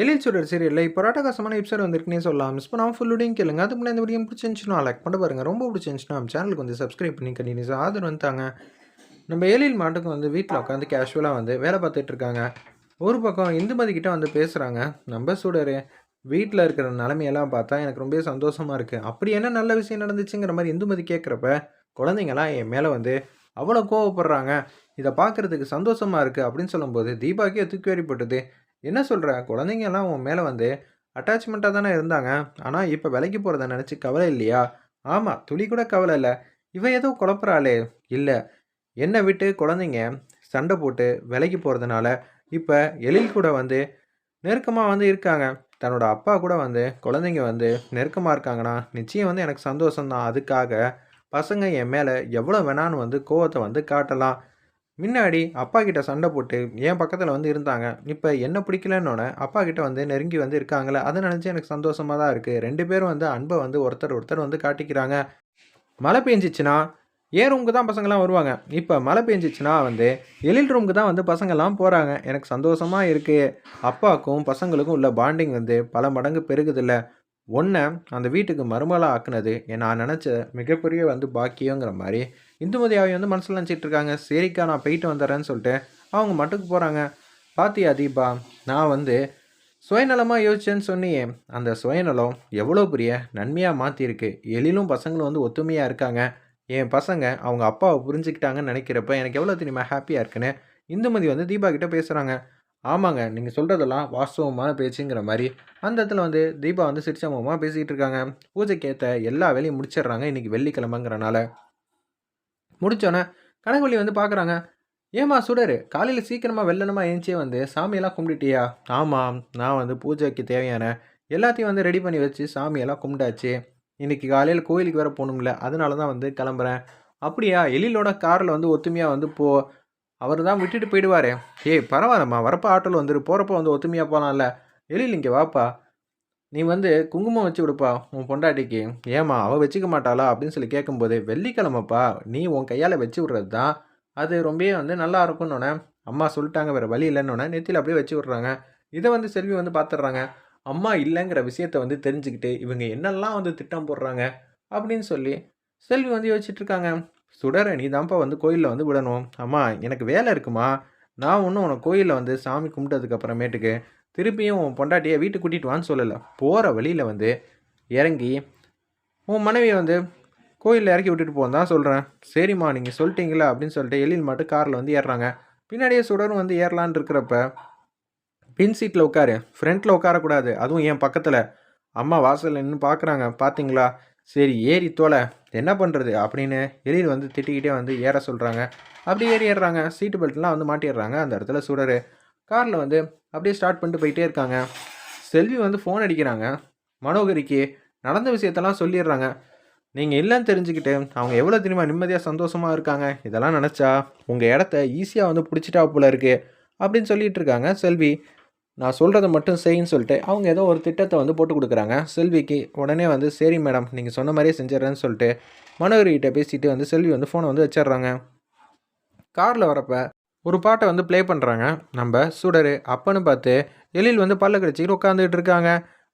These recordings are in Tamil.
எழில் சுடர் சீரியலில் இப்போ ராட்டகாசமான எபிசோட் வந்திருக்குன்னே சொல்லலாம். மிஸ் பண்ணாமல் ஃபுல்லுடையும் கேளுங்க. அதுக்கு முன்னாடி இந்த வீடியோ பிடிச்சிருந்துச்சுன்னா லைக் பண்ண பாருங்கள் ரொம்ப பிடிச்சிருந்துச்சுன்னா நம்ம சேனலுக்கு வந்து சப்ஸ்கிரைப் பண்ணி கண்டினியூஸாக ஆதரவு வந்துட்டாங்க நம்ம எழில் மாட்டுக்கு வந்து வீட்டில் உட்காந்து கேஷுவலாக வந்து வேலை பார்த்துட்டு இருக்காங்க. ஒரு பக்கம் இந்துமதி கிட்ட வந்து பேசுகிறாங்க நம்ம சுடர் வீட்டில் இருக்கிற நிலமையெல்லாம் பார்த்தா எனக்கு ரொம்ப சந்தோஷமாக இருக்குது அப்படி என்ன நல்ல விஷயம் நடந்துச்சுங்கிற மாதிரி இந்துமதி கேட்குறப்ப குழந்தைங்களாம் என் மேலே வந்து அவ்வளோ கோவப்படுறாங்க. இதை பார்க்குறதுக்கு சந்தோஷமாக இருக்குது அப்படின்னு சொல்லும்போது தீபாக்கே தூக்கி வரிப்பட்டது என்ன சொல்கிற குழந்தைங்கெல்லாம் உன் மேலே வந்து அட்டாச்மெண்ட்டாக தானே இருந்தாங்க. ஆனால் இப்போ விலைக்கு போகிறத நினச்சி கவலை இல்லையா? ஆமாம் துளி கூட கவலை இல்லை. இவ ஏதோ குழப்பறாளே. இல்லை. என்னை விட்டு குழந்தைங்க சண்டை போட்டு விலைக்கு போகிறதுனால இப்போ எழில் கூட வந்து நெருக்கமாக வந்து இருக்காங்க. தன்னோட அப்பா கூட வந்து குழந்தைங்க வந்து நெருக்கமாக இருக்காங்கன்னா நிச்சயம் வந்து எனக்கு சந்தோஷம்தான். அதுக்காக பசங்க என் மேலே எவ்வளோ வேணான்னு வந்து கோவத்தை வந்து காட்டலாம். முன்னாடி அப்பா கிட்ட சண்டை போட்டு என் பக்கத்தில் வந்து இருந்தாங்க. இப்போ என்ன பிடிக்கலன்னொன்னே அப்பா கிட்ட வந்து நெருங்கி வந்து இருக்காங்களே அதை நினச்சி எனக்கு சந்தோஷமாக தான் இருக்குது ரெண்டு பேரும் வந்து அன்பை வந்து ஒருத்தர் ஒருத்தர் வந்து காட்டிக்கிறாங்க. மழை பெஞ்சிச்சுன்னா ஏ ரூமுக்கு தான் பசங்கள்லாம் வருவாங்க? இப்போ மழை பெஞ்சிச்சுன்னா வந்து எழில் ரூமுக்கு தான் வந்து பசங்கள்லாம் போகிறாங்க எனக்கு சந்தோஷமாக இருக்குது அப்பாவுக்கும் பசங்களுக்கும் உள்ள பாண்டிங் வந்து பல மடங்கு பெருகுதில்ல. ஒன்றை அந்த வீட்டுக்கு மருமலாக ஆக்குனது நான் நினச்ச மிகப்பெரிய வந்து பாக்கியங்கிற மாதிரி. இந்துமதியாவை வந்து மனசில் நினச்சிட்டு இருக்காங்க. சரிக்கா நான் போயிட்டு வந்துடுறேன்னு சொல்லிட்டு அவங்க மட்டுக்கு போகிறாங்க பாத்தியா தீபா நான் வந்து சுயநலமாக யோசிச்சேன்னு சொன்னியே. அந்த சுயநலம் எவ்வளோ பெரிய நன்மையாக மாற்றிருக்கு எழிலும் பசங்களும் வந்து ஒத்துமையாக இருக்காங்க. என் பசங்க அவங்க அப்பாவை புரிஞ்சுக்கிட்டாங்கன்னு நினைக்கிறப்ப எனக்கு எவ்வளோ தெரியுமா ஹாப்பியாக இருக்குன்னு. இந்துமதி வந்து தீபா கிட்டே பேசுகிறாங்க ஆமாங்க நீங்கள் சொல்கிறதெல்லாம் வாஸ்தவமான பேச்சுங்கிற மாதிரி. அந்த இடத்துல வந்து தீபா வந்து சிரிச்சமமாக பேசிக்கிட்டு இருக்காங்க. பூஜைக்கு ஏற்ற எல்லா வேலையும் முடிச்சிடுறாங்க இன்றைக்கி வெள்ளிக்கிழமைங்கிறனால. முடித்தோன்னே கனகவள்ளி வந்து பார்க்குறாங்க ஏமா சுடர் காலையில் சீக்கிரமாக வெள்ளனமா ஏஞ்சியே வந்து சாமியெல்லாம் கும்பிட்டுட்டியா? ஆமாம் நான் வந்து பூஜைக்கு தேவையான எல்லாத்தையும் வந்து ரெடி பண்ணி வச்சு சாமியெல்லாம் கும்பிட்டாச்சு. இன்றைக்கி காலையில் கோயிலுக்கு வேறு போகணும்ல அதனால தான் வந்து கிளம்புறேன். அப்படியா எழிலோட காரில் வந்து ஒத்துமையாக வந்து போ அவர் தான் விட்டுட்டு போயிடுவாரே. ஏய் பரவாயில்லம்மா. வரப்போ ஆட்டோவில் வந்துரு. போகிறப்ப வந்து ஒத்துமையாக போகலாம்ல எழில் இங்கே வாப்பா. நீ வந்து குங்குமம் வச்சு விடுப்பா உன் பொண்டாட்டிக்கு. ஏமா அவள் வச்சுக்க மாட்டாளா? அப்படின்னு சொல்லி கேட்கும்போது வெள்ளிக்கிழமைப்பா நீ உன் கையால் வச்சு விட்றது தான் அது ரொம்பவே வந்து நல்லா இருக்கும்னோடனே அம்மா சொல்லிட்டாங்க வேறு வழி இல்லைன்னொன்னே நெத்தியில் அப்படியே வச்சு விட்றாங்க. இதை வந்து செல்வி வந்து பார்த்துட்றாங்க அம்மா இல்லைங்கிற விஷயத்த வந்து தெரிஞ்சுக்கிட்டு இவங்க என்னெல்லாம் வந்து திட்டம் போடுறாங்க அப்படின்னு சொல்லி செல்வி வந்து யோசிச்சுட்ருக்காங்க சுடரை நீ தான்ப்பா வந்து கோயிலில் வந்து விடணும். அம்மா எனக்கு வேலை இருக்குமா? நான் ஒன்றும் உனக்கு கோயிலில் வந்து சாமி கும்பிட்டதுக்கப்புறமேட்டுக்கு திருப்பியும் உன் பொண்டாட்டியை வீட்டுக்கு கூட்டிகிட்டு வான்னு சொல்லலை. போகிற வழியில் வந்து இறங்கி உன் மனைவியை வந்து கோயிலில் இறக்கி விட்டுட்டு போகணும் தான் சொல்கிறேன் சரிம்மா நீங்கள் சொல்லிட்டீங்களா? அப்படின்னு சொல்லிட்டு எழில் மட்டும் காரில் வந்து ஏறுறாங்க. பின்னாடியே சுடரும் வந்து ஏறலான் இருக்கிறப்ப பின் சீட்டில் உட்காரு. ஃப்ரண்ட்டில் உட்காரக்கூடாது. அதுவும் என் பக்கத்தில். அம்மா வாசலில் நின்று பார்க்குறாங்க பார்த்தீங்களா சரி ஏறி தோலை. என்ன பண்ணுறது அப்படின்னு எழில் வந்து திட்டிக்கிட்டே வந்து ஏற சொல்கிறாங்க அப்படி ஏறி ஏறுறாங்க. சீட்டு பெல்ட்லாம் வந்து மாட்டிடுறாங்க. அந்த இடத்துல சுடர். காரில் வந்து அப்படியே ஸ்டார்ட் பண்ணிட்டு போயிட்டே இருக்காங்க. செல்வி வந்து ஃபோன் அடிக்கிறாங்க. மனோகரிக்கு நடந்த விஷயத்தெல்லாம் சொல்லிடுறாங்க. நீங்கள் இல்லைன்னு தெரிஞ்சுக்கிட்டு அவங்க எவ்வளோ தெரியுமா? நிம்மதியாக சந்தோஷமாக இருக்காங்க. இதெல்லாம் நினச்சா உங்கள் இடத்த ஈஸியாக வந்து பிடிச்சிட்டா போல இருக்கு. அப்படின்னு சொல்லிட்டு இருக்காங்க. செல்வி நான் சொல்கிறத மட்டும் செய்யின்னு சொல்லிட்டு அவங்க ஏதோ ஒரு திட்டத்தை வந்து போட்டு கொடுக்குறாங்க. செல்விக்கு உடனே வந்து சரி மேடம் நீங்கள் சொன்ன மாதிரியே செஞ்சிடறேன்னு சொல்லிட்டு மனோகரிகிட்ட பேசிட்டு வந்து செல்வி வந்து ஃபோனை வந்து வச்சிடுறாங்க. காரில் வரப்போ ஒரு பாட்டை வந்து ப்ளே பண்ணுறாங்க நம்ம சுடர் அப்பன்னு பார்த்து எழில் வந்து பல்ல கடிச்சிக்கிட்டு உட்காந்துக்கிட்டு இருக்காங்க.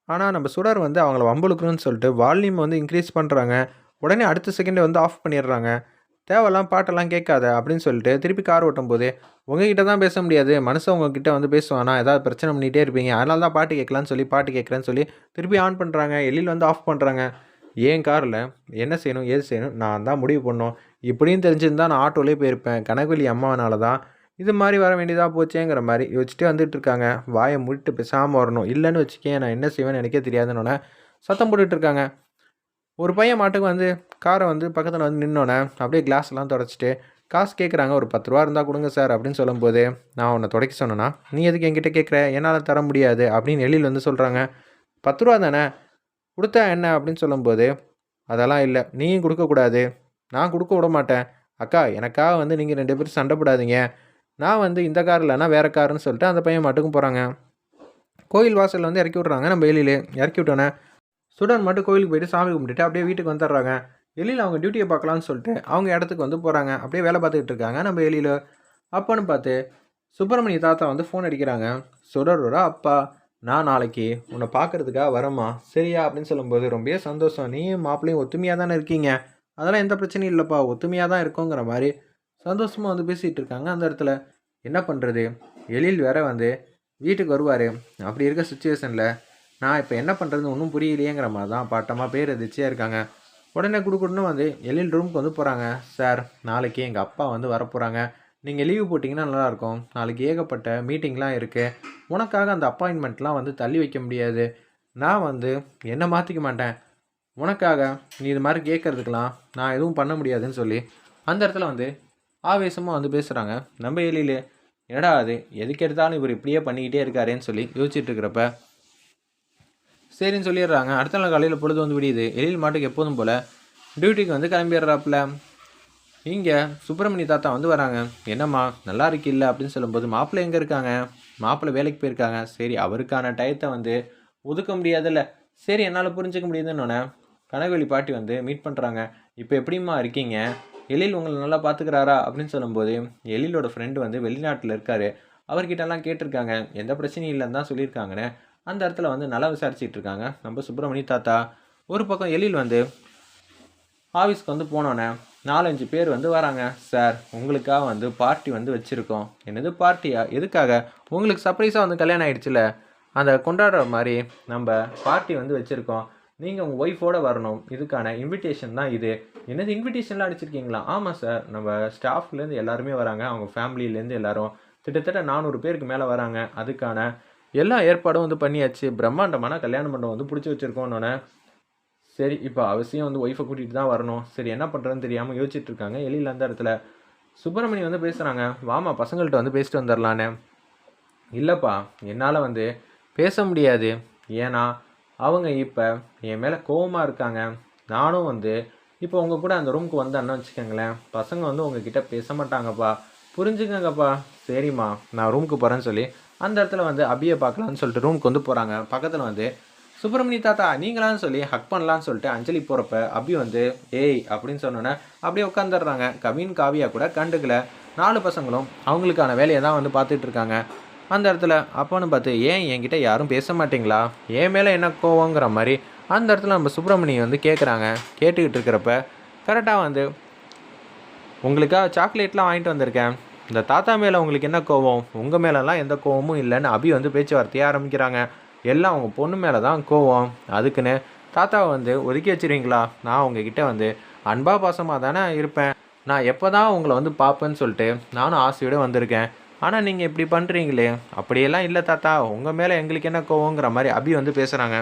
ஆனால் நம்ம சுடர் வந்து அவங்கள வம்புழுக்கணும்னு சொல்லிட்டு வால்யூம் வந்து இன்க்ரீஸ் பண்ணுறாங்க உடனே அடுத்த செகண்டே வந்து ஆஃப் பண்ணிடுறாங்க. தேவையெல்லாம் பாட்டெல்லாம் கேட்காத அப்படின்னு சொல்லிட்டு திருப்பி கார் ஓட்டும் போது உங்ககிட்ட தான் பேச முடியாது. மனுஷன் உங்ககிட்ட வந்து பேசுவானா. ஏதாவது பிரச்சனை பண்ணிகிட்டே இருப்பீங்க. அதனால தான் பாட்டு கேட்கலான்னு சொல்லி பாட்டு கேட்குறேன்னு சொல்லி திருப்பி ஆன் பண்ணுறாங்க எல்லில் வந்து ஆஃப் பண்ணுறாங்க ஏன் காரில் என்ன செய்யணும்? ஏது செய்யணும்? நான் தான் முடிவு பண்ணோம் இப்படின்னு தெரிஞ்சிருந்தா நான் ஆட்டோலேயே போயிருப்பேன். கனகவெளி அம்மாவனால தான் இது மாதிரி வர வேண்டியதாக போச்சேங்கிற மாதிரி வச்சுட்டு வந்துட்டு இருக்காங்க. வாயை முடிட்டு பேசாமல் வரணும். இல்லைன்னு வச்சுக்கேன். நான் என்ன செய்வேன்னு எனக்கே தெரியாதுன்னு சத்தம் போட்டுட்ருக்காங்க ஒரு பையன் மாட்டுக்கு வந்து காரை வந்து பக்கத்தில் வந்து நின்னோன்னே அப்படியே கிளாஸ்லாம் தொடச்சிட்டு காசு கேட்குறாங்க ஒரு பத்து ரூபா இருந்தால் கொடுங்க சார் அப்படின்னு சொல்லும்போது நான் உன்னை தொடக்க சொன்னேன்னா நீ எதுக்கு என்கிட்ட கேட்குற என்னால் தர முடியாது அப்படின்னு எழில் வந்து சொல்கிறாங்க பத்து ரூபா தானே? கொடுத்தா என்ன? அப்படின்னு சொல்லும்போது அதெல்லாம் இல்லை நீயும் கொடுக்கக்கூடாது நான் கொடுக்க விட மாட்டேன். அக்கா எனக்காக வந்து நீங்கள் ரெண்டு பேரும் சண்டை போடாதீங்க. நான் வந்து இந்த கார் இல்லைனா வேறு காருன்னு சொல்லிட்டு அந்த பையன் மட்டுக்கும் போகிறாங்க கோயில் வாசலில் வந்து இறக்கி விட்றாங்க நம்ம எழில். இறக்கி விட்டோன்னே சுடன் மட்டும் கோயிலுக்கு போயிட்டு சாமி கும்பிட்டுட்டு அப்படியே வீட்டுக்கு வந்துடுறாங்க. எழில் அவங்க டியூட்டியை பார்க்கலான்னு சொல்லிட்டு அவங்க இடத்துக்கு வந்து போகிறாங்க அப்படியே வேலை பார்த்துக்கிட்டு இருக்காங்க நம்ம எழில் அப்போன்னு பார்த்து சுப்பிரமணிய தாத்தா வந்து ஃபோன் அடிக்கிறாங்க. சுடரோட அப்பா நான் நாளைக்கு உன்னை பார்க்குறதுக்காக வரம்மா. சரியா? அப்படின்னு சொல்லும்போது ரொம்பவே சந்தோஷம். நீயும் மாப்பிள்ளையும் ஒத்துமையாக தானே இருக்கீங்க? அதெல்லாம் எந்த பிரச்சனையும் இல்லைப்பா. ஒத்துமையாக தான் இருக்கோங்கிற மாதிரி சந்தோஷமாக வந்து பேசிகிட்டு இருக்காங்க அந்த இடத்துல. என்ன பண்ணுறது எழில் வேற வந்து வீட்டுக்கு வருவார். அப்படி இருக்க சுச்சுவேஷனில் நான் இப்போ என்ன பண்ணுறதுன்னு ஒன்றும் புரியலையேங்கிற மாதிரி தான் பாட்டமாக பேர் எதிர்ச்சியாக இருக்காங்க. உடனே குடுக்குடுன்னு வந்து எழில் ரூமுக்கு வந்து போகிறாங்க சார் நாளைக்கு எங்கள் அப்பா வந்து வரப்போகிறாங்க நீங்கள் லீவு போட்டிங்கன்னா நல்லாயிருக்கும். நாளைக்கு ஏகப்பட்ட மீட்டிங்லாம் இருக்குது உனக்காக அந்த அப்பாயின்மெண்ட்லாம் வந்து தள்ளி வைக்க முடியாது. நான் வந்து என்ன மாற்றிக்க மாட்டேன். உனக்காக நீ இது மாதிரி கேட்கறதுக்கெலாம் நான் எதுவும் பண்ண முடியாதுன்னு சொல்லி அந்த இடத்துல வந்து ஆவேசமாக வந்து பேசுகிறாங்க நம்ம எழில் என்னடா அது? எதுக்கு எடுத்தாலும் இவர் இப்படியே பண்ணிக்கிட்டே இருக்காரேன்னு சொல்லி யோசிச்சுட்டு இருக்கிறப்ப சரின்னு சொல்லிடுறாங்க. அடுத்த நாள் காலையில் பொழுது வந்து விடியுது. எழில் மாட்டுக்கு எப்போதும் போல் டியூட்டிக்கு வந்து கிளம்பிடுறாப்புல. இங்கே சுப்பிரமணிய தாத்தா வந்து வராங்க. என்னம்மா நல்லா இருக்கில்ல? அப்படின்னு சொல்லும்போது மாப்பிள்ளை எங்கே இருக்காங்க? மாப்பிள்ளை வேலைக்கு போயிருக்காங்க. சரி அவருக்கான டயத்தை வந்து ஒதுக்க முடியாதுல்ல. சரி என்னால் புரிஞ்சுக்க முடியுதுன்னொன்னே கனகவெளி பாட்டி வந்து மீட் பண்ணுறாங்க இப்போ எப்படிம்மா இருக்கீங்க? எழில் உங்களை நல்லா பார்த்துக்கிறாரா அப்படின்னு சொல்லும்போது எழிலோட ஃப்ரெண்டு வந்து வெளிநாட்டில் இருக்காரு. அவர்கிட்டலாம் கேட்டிருக்காங்க. எந்த பிரச்சனையும் இல்லைன்னு தான் சொல்லியிருக்காங்கன்னு அந்த இடத்துல வந்து நல்லா விசாரிச்சுட்டு இருக்காங்க. நம்ம சுப்பிரமணிய தாத்தா ஒரு பக்கம் எழில் வந்து ஆஃபீஸ்க்கு வந்து போனோன்னே நாலஞ்சு பேர் வந்து வராங்க. சார் உங்களுக்காக வந்து பார்ட்டி வந்து வச்சுருக்கோம். என்னது பார்ட்டியா? எதுக்காக? உங்களுக்கு சர்ப்ரைஸாக வந்து கல்யாணம் ஆகிடுச்சுல அந்த கொண்டாடுற மாதிரி நம்ம பார்ட்டி வந்து வச்சுருக்கோம். நீங்கள் உங்கள் ஒய்ஃபோடு வரணும். இதுக்கான இன்விடேஷன் தான் இது. என்னது இன்விடேஷன்லாம் அடிச்சிருக்கீங்களா? ஆமாம் சார் நம்ம ஸ்டாஃப்லேருந்து எல்லாருமே வராங்க. அவங்க ஃபேமிலியிலேருந்து எல்லோரும் கிட்டத்தட்ட நானூறு பேருக்கு மேலே வராங்க. அதுக்கான எல்லா ஏற்பாடும் வந்து பண்ணியாச்சு. பிரம்மாண்டமான கல்யாண மண்டபம் வந்து பிடிச்சி வச்சுருக்கோன்னொன்னே சரி இப்போ அவசியம் வந்து ஒய்ஃபை கூட்டிகிட்டு தான் வரணும். சரி என்ன பண்ணுறதுன்னு தெரியாமல் யோசிச்சுட்டு இருக்காங்க. எலியில் அந்த இடத்துல சுப்பிரமணி வந்து பேசுகிறாங்க வாமா பசங்கள்கிட்ட வந்து பேசிட்டு வந்துடலான்னு இல்லைப்பா என்னால் வந்து பேச முடியாது. ஏன்னா அவங்க இப்போ என் மேலே கோவமாக இருக்காங்க. நானும் வந்து இப்போ உங்கள் கூட அந்த ரூமுக்கு வந்தேன்னு வச்சுக்கோங்களேன். பசங்க வந்து உங்ககிட்ட பேச மாட்டாங்கப்பா. புரிஞ்சுக்கங்கப்பா. சரிம்மா நான் ரூமுக்கு போகிறேன்னு சொல்லி அந்த இடத்துல வந்து அபியை பார்க்கலான்னு சொல்லிட்டு ரூமுக்கு வந்து போகிறாங்க பக்கத்தில் வந்து சுப்பிரமணி தாத்தா நீங்களான்னு சொல்லி ஹக் பண்ணலான்னு சொல்லிட்டு அஞ்சலி போகிறப்ப அபி வந்து ஏய் அப்படின்னு சொன்னோன்னே அப்படியே உட்காந்துடுறாங்க கவின் காவியா கூட கண்டுக்கல. நாலு பசங்களும் அவங்களுக்கான வேலையை தான் வந்து பார்த்துட்டு இருக்காங்க. அந்த இடத்துல அப்போன்னு பார்த்து ஏன் என்கிட்ட யாரும் பேச மாட்டிங்களா? என் மேலே என்ன கோவங்கிற மாதிரி? அந்த இடத்துல நம்ம சுப்பிரமணி வந்து கேட்குறாங்க கேட்டுக்கிட்டு இருக்கிறப்ப கரெக்டாக வந்து உங்களுக்காக சாக்லேட்லாம் வாங்கிட்டு வந்திருக்கேன். இந்த தாத்தா மேலே உங்களுக்கு என்ன கோவம் உங்கள் மேலெல்லாம் எந்த கோவமும் இல்லைன்னு அபி வந்து பேச்சுவார்த்தையை ஆரம்பிக்கிறாங்க. எல்லாம் உங்கள் பொண்ணு மேலே தான் கோவம் அதுக்குன்னு தாத்தாவை வந்து ஒதுக்கி வச்சுருவீங்களா? நான் உங்ககிட்ட வந்து அன்பா பாசமாக தானே இருப்பேன். நான் எப்போ தான் உங்களை வந்து பார்ப்பேன்னு சொல்லிட்டு நானும் ஆசையோடு வந்திருக்கேன். ஆனால் நீங்கள் இப்படி பண்ணுறீங்களே அப்படியெல்லாம் இல்லை தாத்தா. உங்கள் மேலே எங்களுக்கு என்ன கோவங்கிற மாதிரி அபி வந்து பேசுகிறாங்க